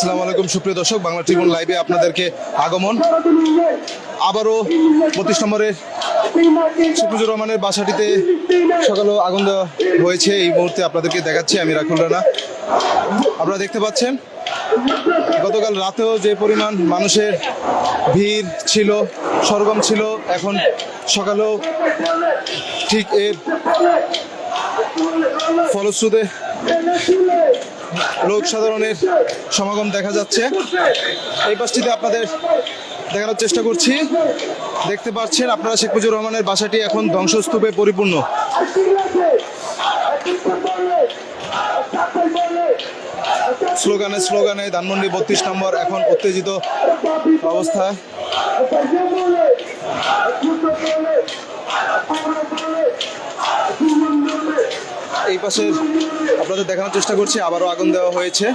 আসসালামু আলাইকুম, সুপ্রিয় দর্শক। বাংলা ট্রিবিউন লাইভে আপনাদেরকে আগমন। আবারও বত্রিশ নম্বরের শিফুজুর রহমানের বাসাটিতে সকালেও আগুন হয়েছে। এই মুহূর্তে আপনাদেরকে দেখাচ্ছি, আমি রাখুল রানা। আপনারা দেখতে পাচ্ছেন, গতকাল রাতেও যে পরিমাণ মানুষের ভিড় ছিল, সরগম ছিল, এখন সকালেও ঠিক এর ফলশ্রুতে লোক সাধারণের সমাগম দেখা যাচ্ছে। এই পাশটিতে আপনাদের দেখানোর চেষ্টা করছি। দেখতে পাচ্ছেন আপনারা শেখ মুজিবুর রহমানের বাসাটি এখন ধ্বংসস্তূপে পরিপূর্ণ। স্লোগানে স্লোগানে ধানমন্ডি বত্রিশ নম্বর এখন উত্তেজিত অবস্থায় এই পাশে আপনাদের দেখানোর চেষ্টা করছি, আবারও আগুন দেওয়া হয়েছে।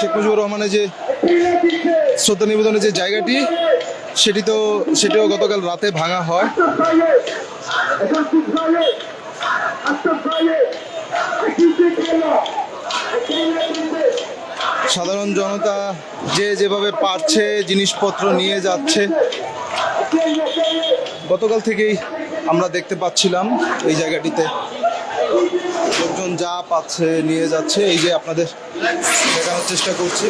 শেখ মুজিবুর রহমানের যে শ্রদ্ধা নিবেদনের যে জায়গাটি, সেটি তো, সেটিও গতকাল রাতে ভাঙা হয়। সাধারণ জনতা যে যেভাবে পারছে, জিনিসপত্র নিয়ে যাচ্ছে গতকাল থেকেই আমরা দেখতে পাচ্ছিলাম এই জায়গাটিতে। লোকজন যা পাচ্ছে নিয়ে যাচ্ছে, এই যে আপনাদের দেখানোর চেষ্টা করছি।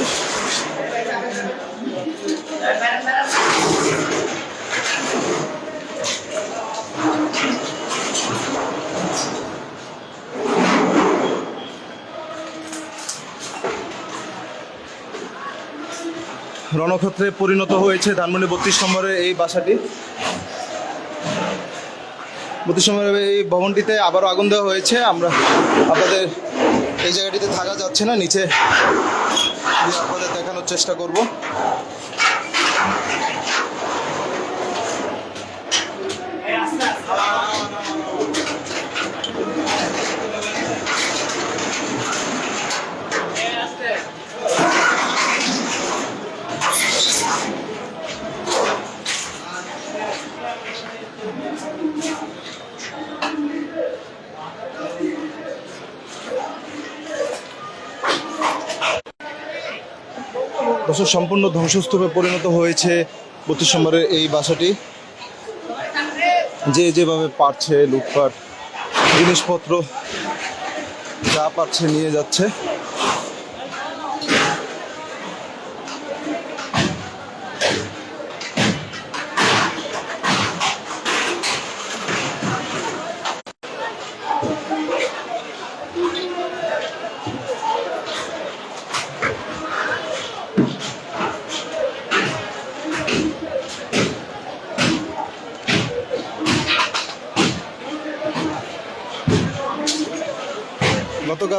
রণক্ষেত্রে পরিণত হয়েছে ধানমন্ডি বত্রিশ নম্বরের এই বাসাটি। বত্রিশ নম্বরের এই ভবনটিতে আবারও আগুন দেওয়া হয়েছে। আমরা আপনাদের এই জায়গাটিতে থাকা যাচ্ছে না, নিচে আপনাদের দেখানোর চেষ্টা করব। দর্শক সম্পূর্ণ ধ্বংসস্তূপে পরিণত হয়েছে বত্রিশ নম্বরের এই বাসাটি। যে যেভাবে পারছে লুটপাট, জিনিসপত্র যা পারছে নিয়ে যাচ্ছে।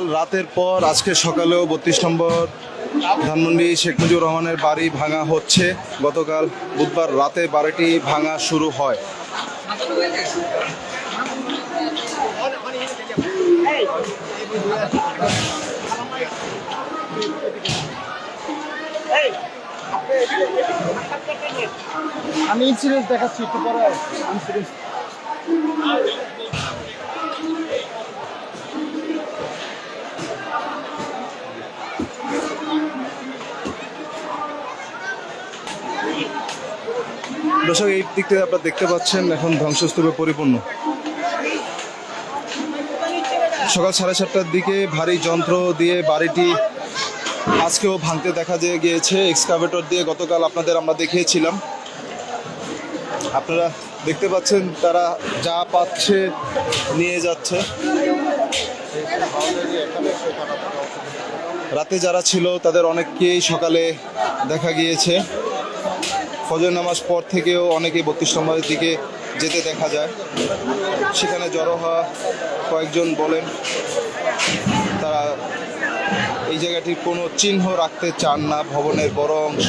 গতকাল রাতের পর আজকে সকালেও বত্রিশ নম্বর ধানমন্ডি শেখ মুজিবুর রহমানের বাড়ি ভাঙা হচ্ছে। গতকাল বুধবার রাতে বাড়িটি ভাঙা শুরু হয়। আমি ইন্সুরেন্স দেখাচ্ছি, একটু পরে। ইন্সুরেন্স দর্শক, এই দিক থেকে আপনারা দেখতে পাচ্ছেন এখন ধ্বংসস্তূপে পরিপূর্ণ। সকাল সাড়ে সাতটার দিকে ভারী যন্ত্র দিয়ে বাড়িটি আজকেও ভাঙতে দেখা যে গিয়েছে। এক্সকাভেটর দিয়ে গতকাল আপনাদের আমরা দেখিয়েছিলাম। আপনারা দেখতে পাচ্ছেন তারা যা পাচ্ছে নিয়ে যাচ্ছে। রাতে যারা ছিল তাদের অনেককেই সকালে দেখা গিয়েছে। ফজর নামাজ পর থেকেও অনেকে বত্রিশ নম্বরের দিকে যেতে দেখা যায়। সেখানে জড়ো হওয়া কয়েকজন বলেন, তারা এই জায়গাটির কোনো চিহ্ন রাখতে চান না, ভবনের বড় অংশ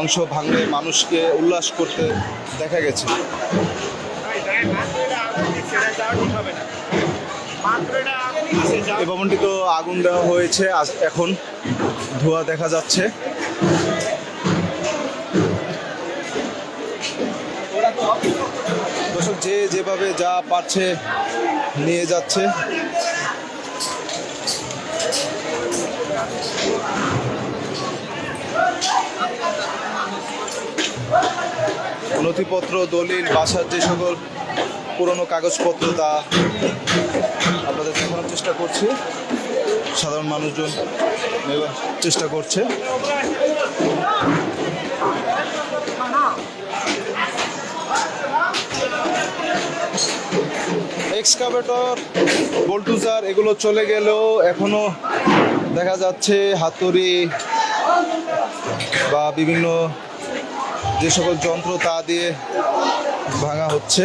অংশ ভাঙলে মানুষকে উল্লাস করতে দেখা গেছে। এই ভবনটি তো আগুন দেওয়া হয়েছে এখন ধোঁয়া দেখা যাচ্ছে। যে যেভাবে যা পারছে নিয়ে যাচ্ছে। নথিপত্র, দলিল, বাসার যে সকল পুরনো কাগজপত্র তা আপনাদের দেখানোর চেষ্টা করছি। সাধারণ মানুষজন চেষ্টা করছে। এক্সকাভেটর বোল্টুজার এগুলো চলে গেলেও এখনও দেখা যাচ্ছে হাতুড়ি বা বিভিন্ন যে সকল যন্ত্র তা দিয়ে ভাঙা হচ্ছে।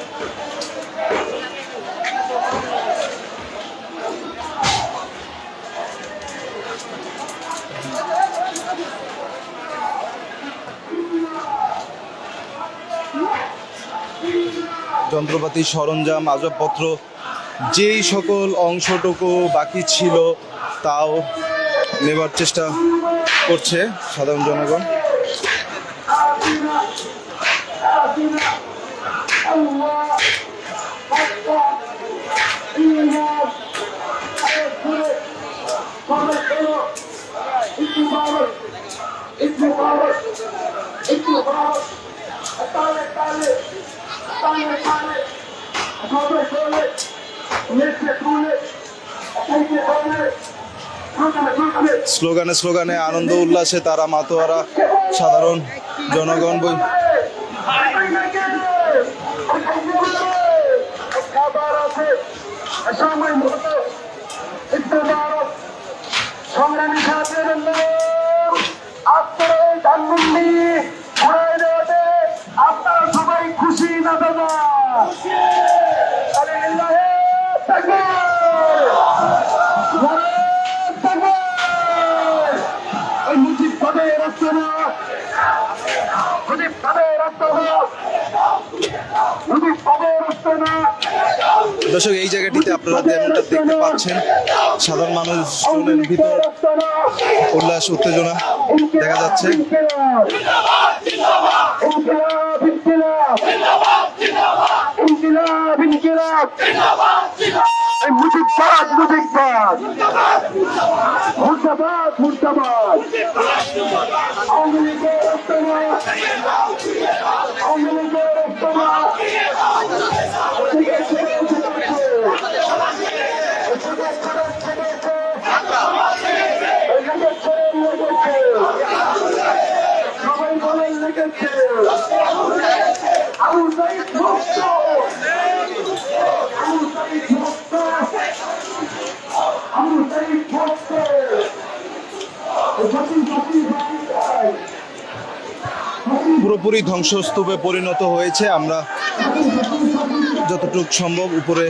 যন্ত্রপাতি সরঞ্জাম আসবাবপত্র যেই সকল অংশটুকু বাকি ছিল তাও নেবার চেষ্টা করছে সাধারণ জনগণ। স্লোগানে স্লোগানে আনন্দ উল্লাসে তারা মাতোয়ারা সাধারণ জনগণ উল্লাস উত্তেজনা দেখা যাচ্ছে। মুজিববাদ মুজিববাদ মুর্দাবাদ মুর্দাবাদ আওয়ামী লীগের পুরোপুরি ধ্বংসস্তূপে পরিণত হয়েছে। আমরা যতটুকু সম্ভব উপরে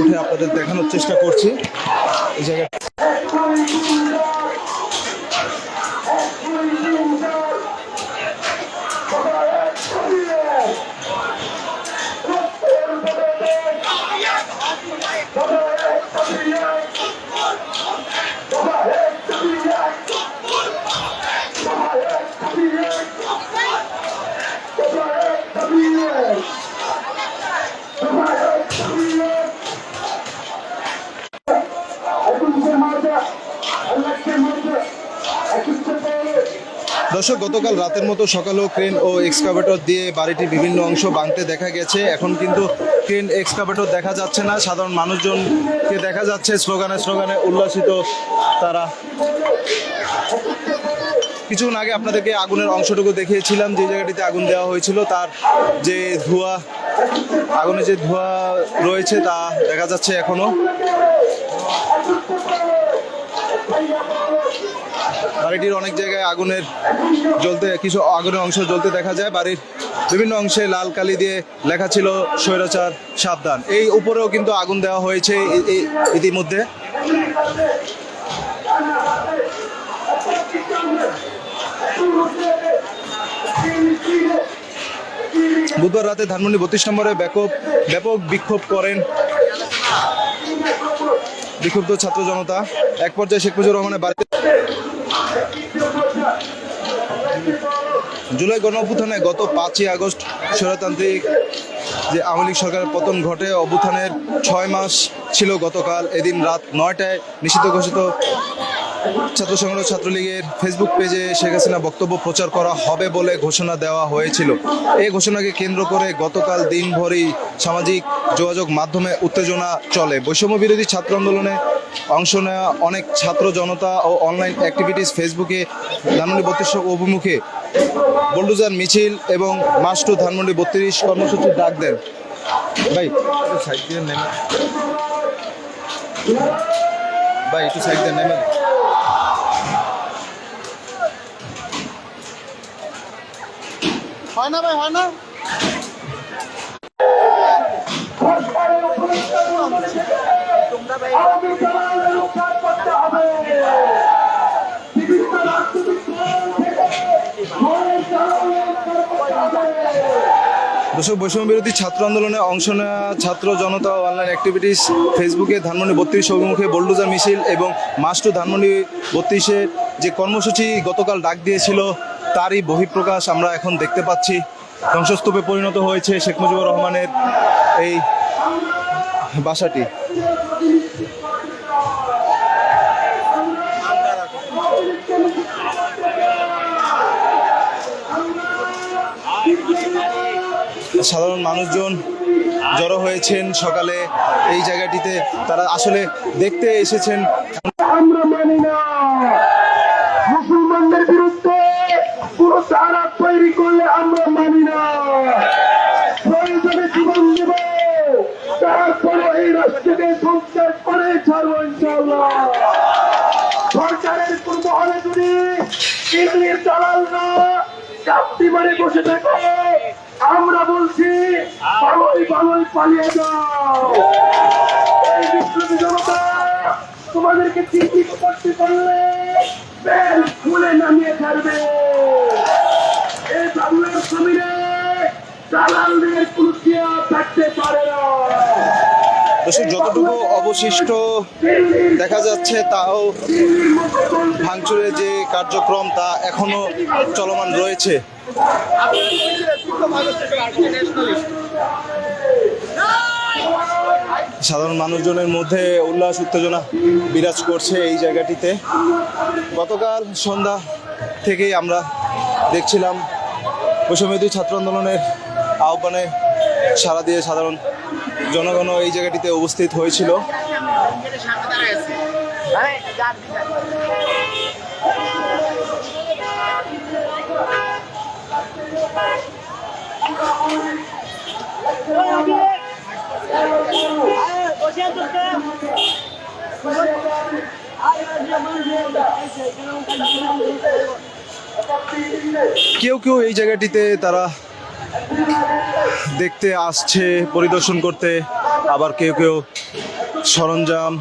উঠে আপনাদের দেখানোর চেষ্টা করছি। এই জায়গাটা দর্শক, গতকাল রাতের মতো সকালেও ক্রেন ও এক্সকাভেটর দিয়ে বাড়িটির বিভিন্ন অংশ ভাঙতে দেখা গেছে। এখন কিন্তু ক্রেন, এক্সকাভেটর দেখা যাচ্ছে না। সাধারণ মানুষজনকে দেখা যাচ্ছে স্লোগানে স্লোগানে উল্লাসিত তারা। কিছুক্ষণ আগে আপনাদেরকে আগুনের অংশটুকু দেখিয়েছিলাম, যে জায়গাটিতে আগুন দেওয়া হয়েছিল, তার যে ধোঁয়া, আগুনে যে ধোঁয়া রয়েছে তা দেখা যাচ্ছে এখনও। বাড়িটির অনেক জায়গায় আগুনের জ্বলতে, কিছু আগুনের অংশ জ্বলতে দেখা যায়। বাড়ির বিভিন্ন অংশে লাল কালি দিয়ে লেখা ছিল স্বৈরাচার সাবধান। এই উপরেও কিন্তু আগুন দেওয়া হয়েছে ইতিমধ্যে। বুধবার রাতে ধানমন্ডি বত্রিশ নম্বরে ব্যাপক ব্যাপক বিক্ষোভ করেন বিক্ষুব্ধ ছাত্র জনতা। এক পর্যায়ে শেখ মুজিবুর রহমানের বাড়িতে জুলাই গণ অভ্যুত্থানে গত পাঁচই আগস্ট স্বৈরতান্ত্রিক যে আওয়ামী লীগ সরকারের পতন ঘটে, অভ্যুত্থানের ছয় মাস ছিল গতকাল। এদিন রাত নয়টায় নিষিদ্ধ ঘোষিত ছাত্র সংগঠন ছাত্রলীগের ফেসবুক পেজে শেখ হাসিনা বক্তব্য প্রচার করা হবে বলে ঘোষণা দেওয়া হয়েছিল। এই ঘোষণাকে কেন্দ্র করে গতকাল দিনভরই সামাজিক যোগাযোগ মাধ্যমে উত্তেজনা চলে। বৈষম্য বিরোধী ছাত্র আন্দোলনে অংশ নেওয়া অনেক ছাত্র জনতা ও অনলাইন অ্যাক্টিভিটিস ফেসবুকে ধানমন্ডি বত্রিশ অভিমুখে বুলডোজার, মিছিল এবং মাস্টু ধানমন্ডি বত্রিশ কর্মসূচির ডাক দেন। ভাই ভাই, একটু সাইড দিয়ে নেমে। হয় না ভাই হয় না। দর্শক বৈষম্য বিরোধী ছাত্র আন্দোলনে অংশ নেওয়া ছাত্র জনতা অনলাইন অ্যাক্টিভিটিস ফেসবুকে ধানমন্ডি বত্রিশ অভিমুখে বোল্ডোজার মিছিল এবং মাস টু ধানমন্ডি বত্রিশের যে কর্মসূচি গতকাল ডাক দিয়েছিল তারই বহিঃপ্রকাশ আমরা এখন দেখতে পাচ্ছি। ধ্বংসস্তূপে পরিণত হয়েছে শেখ মুজিবুর রহমানের এই বাসাটি। সাধারণ মানুষজন জড়ো হয়েছেন সকালে এই জায়গাটিতে। তারা আসলে দেখতে এসেছেন আমরা মানি না মুসলমানদের বিরুদ্ধে পুরো তারা তৈরি করলে আমরা মানি না প্রয়োজনে জীবন দেব তারপরে এই রাষ্ট্রকে সংস্কার করে ছাড়বো ইনশাল্লাহ সরকারের পূর্ব হলে যদি দিল্লির দালাল না চাপটি মারে বসে থাকে। আমরা বলছি ভালোই ভালোই পালিয়ে যাও। এই বিপ্লবী জনতা, তোমাদেরকে চিন্তিত করতে পারলে বেল খুলে নামিয়ে ছাড়বে এই বাংলার জমিনে দালালদের চেয়ার থাকতে পারে না। দর্শক যতটুকু অবশিষ্ট দেখা যাচ্ছে, তাও ভাঙচুরের যে কার্যক্রম, তা এখনও চলমান রয়েছে। সাধারণ মানুষজনের মধ্যে উল্লাস, উত্তেজনা বিরাজ করছে এই জায়গাটিতে। গতকাল সন্ধ্যা থেকেই আমরা দেখছিলাম বৈষম্যদী ছাত্র আন্দোলনের আহ্বানে সারা দিয়ে সাধারণ জনগণ এই জায়গাটিতে উপস্থিত হয়েছিল। কেউ কেউ এই জায়গাটিতে তারা দেখতে আসছে, পরিদর্শন করতে। আবার কেউ কেউ সরঞ্জাম,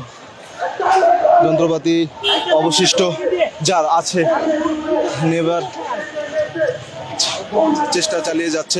যন্ত্রপাতি অবশিষ্ট যার আছে, নেবার চেষ্টা চালিয়ে যাচ্ছে।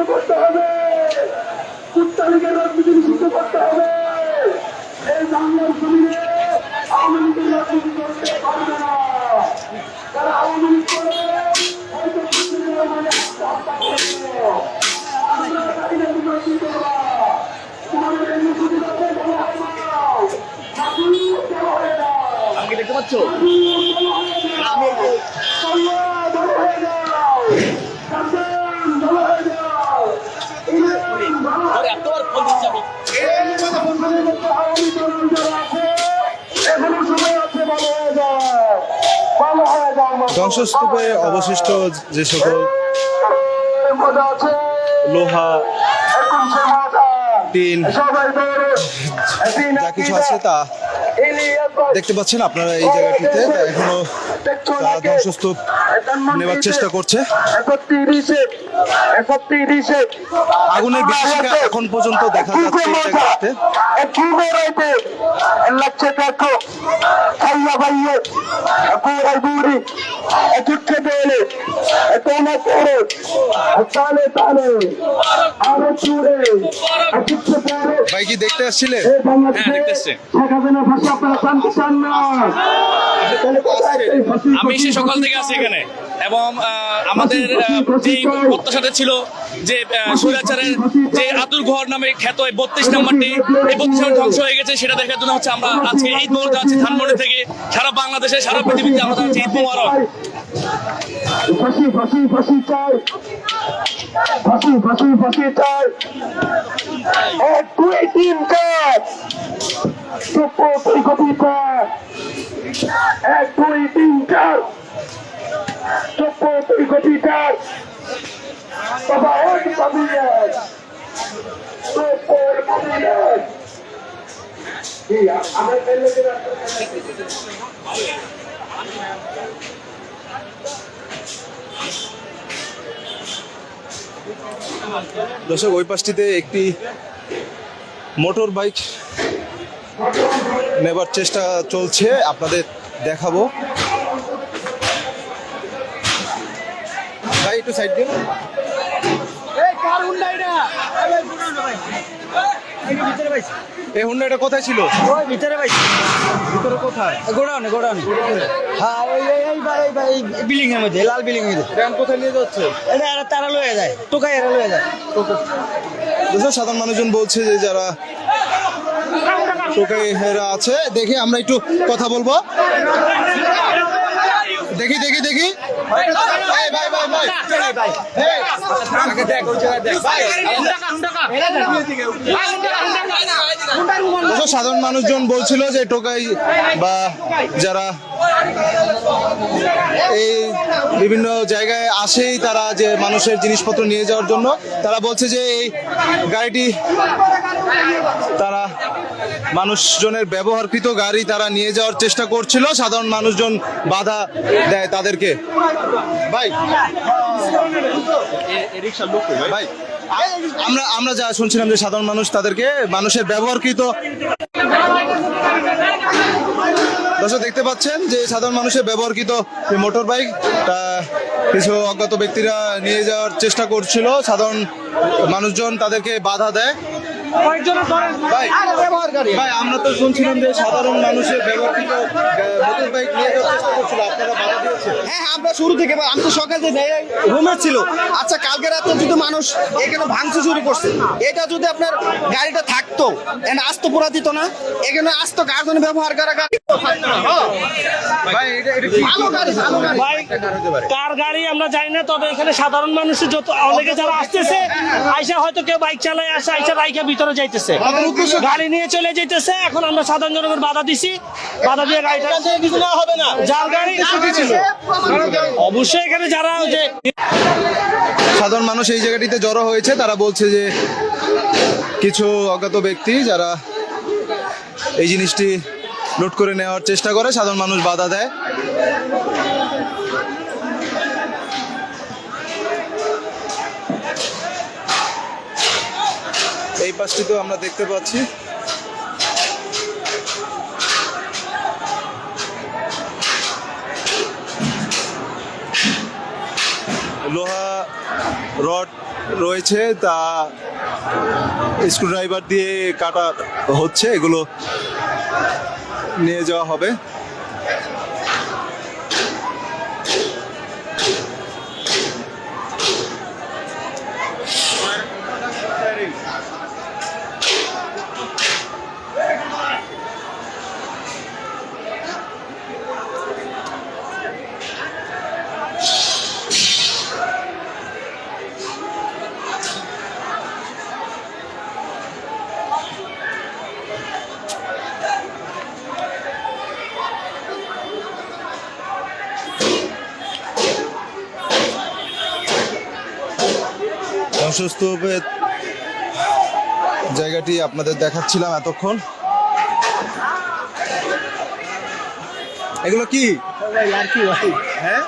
করতে হবে। কুত্তা রাজনীতি নিষিদ্ধ করতে হবে। ধ্বংসস্তূপে অবশিষ্ট যে সকল লোহা টিন যা কিছু আছে তা দেখতে পাচ্ছেন আপনারা এই জায়গাটিতে এখনও ধ্বংসস্তূপ নেবার চেষ্টা করছে। আগুনের বিভীষিকা এখন পর্যন্ত দেখা যাচ্ছে এই জায়গাতে ভাই কি দেখতে আসছিলে হ্যাঁ শেখ হাসিনা ফাঁসি আপনারা জানতে চান না? আমি সে সকাল থেকে আছি এখানে। এবং আমাদের যে প্রত্যাশাটা ছিল যে আহ, স্বৈরাচারের যে আতুর ঘর নামে খ্যাত এই বত্রিশ নাম্বারটি এই বত্রিশ নম্বর ধ্বংস হয়ে গেছে সেটা দেখার জন্য হচ্ছে আমরা আজকে ঈদ আছি ধানমন্ডি থেকে সারা বাংলাদেশে সারা পৃথিবীতে আমরা যাচ্ছি ঈদ মোবারক। ফাঁসি ফাঁসি ফাঁসি চাই। ফাঁসি ফাঁসি ফাঁসি চাই। এক দুই তিন চার কপি চার এক দুই তিন চার কপি চার বাবা চুপ কপি চার কি আমার দর্শক ওই পাশটিতে একটি মোটর বাইক নেবার চেষ্টা চলছে। আপনাদের দেখাবো। সাইড দিন। কোথায় ছিল? ওই ভিতরে ভাই। ভিতরে কোথায়? গোডাউনে গোডাউনে। হ্যাঁ ওই এই এই এই এই বিল্ডিং এর মধ্যে লাল বিল্ডিং এর মধ্যে কোথায় নিয়ে যাচ্ছে? এটা এরা তারা লয়ে যায় টোকাই এরা লয়ে যায়। সাধারণ মানুষজন বলছে যে যারা টোকাই আছে দেখি আমরা একটু কথা বলব। দেখি দেখি দেখি। সাধারণ মানুষজন বলছিল যে টোকাই বা যারা এই বিভিন্ন জায়গায় আসেই তারা যে মানুষের জিনিসপত্র নিয়ে যাওয়ার জন্য, তারা বলছে যে এই গাড়িটি তারা মানুষজনের ব্যবহারকৃত গাড়ি তারা নিয়ে যাওয়ার চেষ্টা করছিল সাধারণ মানুষজন বাধা দেয় তাদেরকে। ভাই ভাই? আমরা আমরা যা শুনছিলাম যে সাধারণ মানুষ তাদেরকে মানুষের ব্যবহারকৃত দর্শক দেখতে পাচ্ছেন যে সাধারণ মানুষের ব্যবহারকৃত মোটর বাইক কিছু অজ্ঞাত ব্যক্তিরা নিয়ে যাওয়ার চেষ্টা করছিল। সাধারণ মানুষজন তাদেরকে বাধা দেয়। ভাই ভাই আমরা তো শুনছিলাম যে সাধারণ মানুষের ব্যবহৃত করছিল আপনারা বাধা দিয়েছেন? হ্যাঁ আমরা শুরু থেকে আমি তো সকাল থেকে রুমে ছিল। আচ্ছা কালকে রাতে যদি মানুষ এখানে ভাঙচুর শুরু করছে এটা যদি আপনার গাড়িটা থাকতো এখানে আস্ত পোড়া দিত না? এখানে আস্ত কার জন্য ব্যবহার করা গাড়ি? ভাই এটা এটা কি? ভালো গাড়ি ভালো গাড়ি। ভাই কার গাড়ি আমরা জানি না তবে এখানে সাধারণ মানুষের যত অনেকে যারা আসতেছে আইসা হয়তো কেউ বাইক চালায় আসে আইসা বাইকে ভিতরে যাইতেছে। গাড়ি নিয়ে চলে যাইতেছে এখন আমরা সাধারণ জনগণ বাধা দিছি। বাধা দিয়ে গাড়িটা কিছু না হবে না। যার গাড়ি ছিল সাধারণ মানুষ এই জায়গাটিতে জড়ো হয়েছে, তারা বলছে যে কিছু অজ্ঞাত ব্যক্তি যারা এই জিনিসটি লুট করে নেওয়ার চেষ্টা করে, সাধারণ মানুষ বাধা দেয়। এই পাশটিতেও আমরা দেখতে পাচ্ছি। লোহা রড রয়েছে তা স্ক্রুড্রাইভার দিয়ে কাটা হচ্ছে এগুলো নিয়ে যাওয়া হবে। ধ্বংসস্তূপের জায়গাটি আপনাদের দেখাচ্ছিলাম এতক্ষণ। এগুলো কি? আর কি ভাই। হ্যাঁ?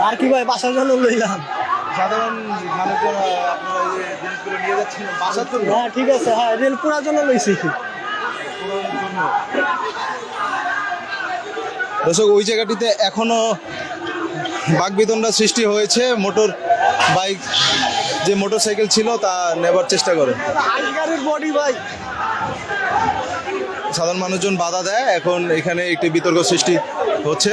আর কি ভাই বাসার জন্য লইলাম। সাধারণ মানুষজন আহ, আপনারা এই জিনিসগুলো নিয়ে যাচ্ছেন বাসার জন্য? হ্যাঁ ঠিক আছে। হ্যাঁ রেল পুরার জন্য লইছি। দর্শক ওই জায়গাটিতে এখনও বাগবিতণ্ডা সৃষ্টি হয়েছে। মোটর বাইক যে মোটর সাইকেল ছিল তা নেবার চেষ্টা করে। বডি ভাই। সাধারণ মানুষজন বাধা দেয় এখন এখানে একটি বিতর্ক সৃষ্টি হচ্ছে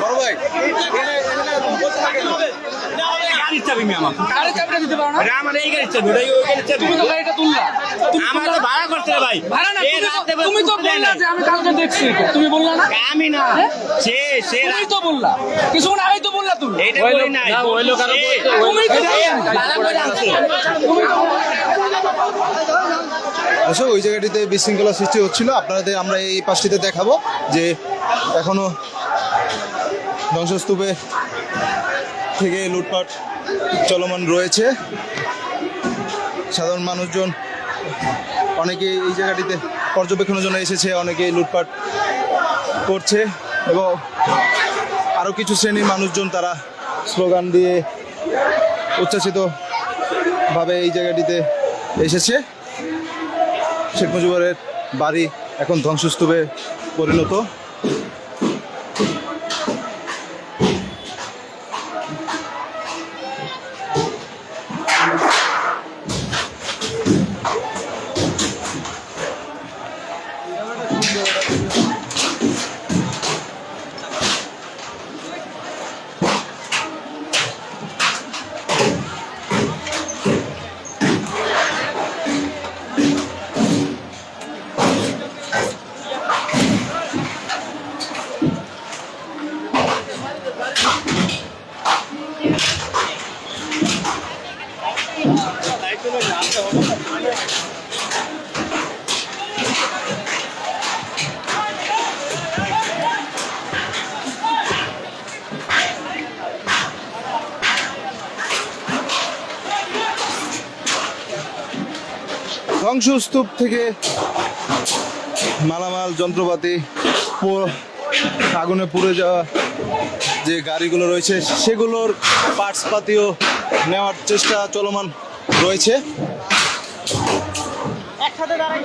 বড় ভাই গাড়ির আমার গাড়ির চাবিটা দিতে পারো না। আমার এই গাড়ির চাবি ওটাই ওই গাড়ির চাবি। তুমি তো গাড়িটা তুললা। আমার তো ভাড়া করতে ভাই। ভাড়া না তুমি তো বললা যে আমি কালকে দেখছি তুমি বললা না? আমি না। সে সে তুমি তো বললা। কিছুক্ষণ আগেই তো বললা তুমি। এইটা বলি নাই? ওই লোক আরও তুমি তো ভাড়া করে আনছো। দর্শক ওই জায়গাটিতে বিশৃঙ্খলা সৃষ্টি হচ্ছিল। আপনাদের আমরা এই পাশটিতে দেখাবো যে এখনও ধ্বংসস্তূপে থেকে লুটপাট চলমান রয়েছে। সাধারণ মানুষজন অনেকে এই জায়গাটিতে পর্যবেক্ষণের জন্য এসেছে অনেকে লুটপাট করছে এবং আরও কিছু শ্রেণির মানুষজন তারা স্লোগান দিয়ে উচ্ছ্বাসিত ভাবে এই জায়গাটিতে এসেছে। শেখ মুজিবুরের বাড়ি এখন ধ্বংসস্তূপে পরিণত। ধ্বংসস্তূপ থেকে মালামাল, যন্ত্রপাতি আগুনে পুড়ে যাওয়া যে গাড়িগুলো রয়েছে, সেগুলোর পার্টস পাতিও নেওয়ার চেষ্টা চলমান রয়েছে। একসাথে দাঁড়াই।